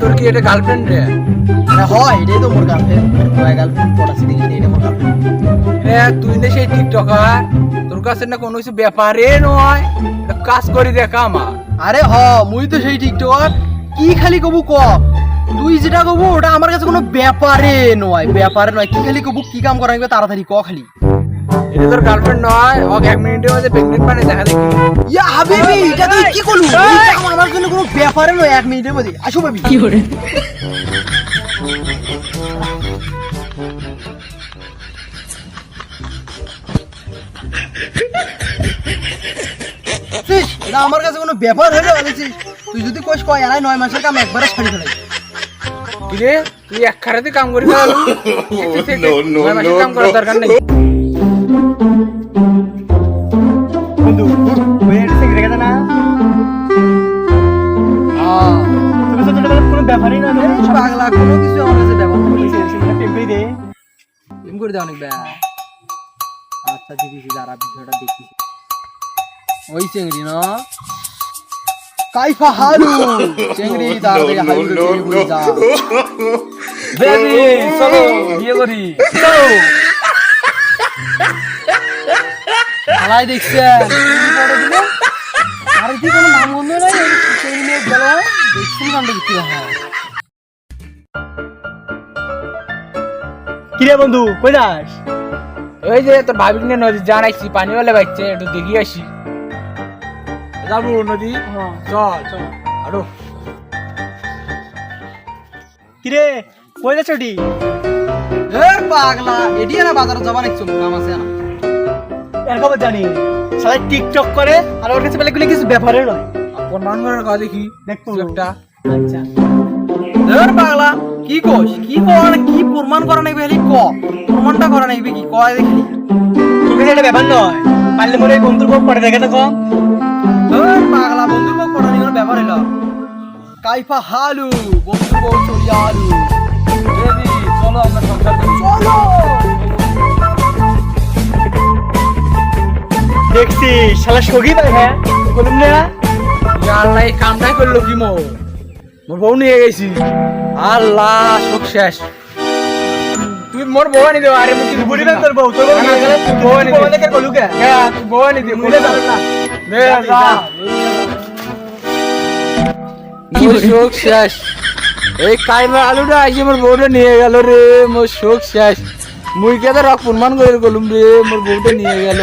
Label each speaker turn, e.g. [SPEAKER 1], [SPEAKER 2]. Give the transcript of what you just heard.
[SPEAKER 1] তোর কি এটা গার্লফ্রেন্ড রে?
[SPEAKER 2] হয় এটাই তো মোর গার্লফ্রেন্ড তোর গার্লফ্রেন্ড পড়াছি দেখি এটা মোর গার্লফ্রেন্ড
[SPEAKER 1] তুই না সেই টিকটকার তোর কাছে না কোনো কিছু ব্যাপারে নয়। কাজ করি দেখা আমার।
[SPEAKER 2] আরে হ মুই তো সেই টিকটকার কি খালি কবু ক? তুই যেটা কবু ওটা আমার কাছে কোনো ব্যাপারে নয় ব্যাপারে নয়। কি খালি কবু কি কাম করা তাড়াতাড়ি ক খালি।
[SPEAKER 1] এটা তোর গার্লফ্রেন্ড নয় ওক এক মিনিটের মধ্যে প্রেগনেন্ট মানে দেখা দেখি।
[SPEAKER 2] ইয়া হাবিবি এটা তুই কি করলু? আমার জন্য কোনো ব্যাপারে নয় এক মিনিটের মধ্যে। আসো বেবি কি করে? এটা আমার কাছে কোনো ব্যাপার হলো? বলেছিস তুই যদি কোশ কয় এরাই নয় মাসের কাম একবারে ছাড়ি ফেলাই
[SPEAKER 1] তুই এক খারাতে কাম করি ফেলালু। নয় মাসের কাম করার দরকার নেই।
[SPEAKER 3] বন্ধু ওই একটা না?
[SPEAKER 2] হ্যাঁ
[SPEAKER 3] তো ছোটবেলায় কোনো ব্যাপারই না
[SPEAKER 2] পাগলা কোনো কিছু আমার কাছে ব্যাপার না
[SPEAKER 3] ওই সে- সেখানে প্রেম করে দে।
[SPEAKER 2] এম করে দাও অনেক ব্যা। আচ্ছা দিদি দাঁড়া ভিডিওটা দেখি। ওই চিংড়ি না? কাইফা হালু চিংড়ি তাড়াতাড়ি হালু চিংড়ি যা
[SPEAKER 1] বেবি চলো বিয়ে করি।
[SPEAKER 2] হালাই পড়ে দিলে আর কি কোনো নাম গন্ধ নাই এই চিংড়ি নিয়ে গেল। দেখছেন কাণ্ড কি হয়
[SPEAKER 3] কি রে বন্ধু কই যাস?
[SPEAKER 1] ওই যে তোর ভাবি নিয়ে নদী জানাইছি পানি বলে বাইছে একটু দেখি আসি। যাব নদী? চল চল। আরও।
[SPEAKER 3] কি রে কই যাস
[SPEAKER 2] পাগলা এডি না বাজারে যাবা নাকি চল আছে না।
[SPEAKER 3] এর জানি। সবাই টিকটক করে আর ওর কাছে বলে কিছু ব্যাপারে নয়।
[SPEAKER 1] দেখি। কিছু একটা।
[SPEAKER 3] আচ্ছা।
[SPEAKER 2] ধর পাগলা কি কোস? কি করা? কি প্রমাণ করা নাকি হেলি ক? প্রমাণটা করা কি? কয় দেখি।
[SPEAKER 3] একটা ব্যাপার নয়। পারলে মোরে এই বন্ধুর বউ দেখে তো কম
[SPEAKER 2] ধর পাগলা বন্ধুর বউ পড়া নিয়ে ব্যাপার হলো কাইফা হালু বন্ধুর বউ চড়িয়া আলু।
[SPEAKER 1] চলো আমরা সংসার
[SPEAKER 2] চলো!
[SPEAKER 3] দেখছি শালা সগি ভাই হ্যাঁ? বলুন না।
[SPEAKER 1] আল্লাহ এই কামটাই করল কি মো? মোর বউ নিয়ে গেছি। আল্লাহ শোক শেষ। তুই মোর বউ আনি দেবো আরে মুখ
[SPEAKER 3] বুড়ি না তোর বউ? তোর বউ নিয়ে গেলে তুই
[SPEAKER 1] বউ আনি
[SPEAKER 3] বউ
[SPEAKER 1] দে।
[SPEAKER 3] দেখে গলুকে
[SPEAKER 1] হ্যাঁ, তুই বউ আনি দে
[SPEAKER 3] মুলে যাবে না।
[SPEAKER 1] দে যা মোর শেষ। এই কাইমা আলুটা আইসে মোর বউটা নিয়ে গেল রে, মোর শোক শেষ। মুই কে তো রক প্রমাণ করে গেলুম রে, মোর বউটা নিয়ে গেল।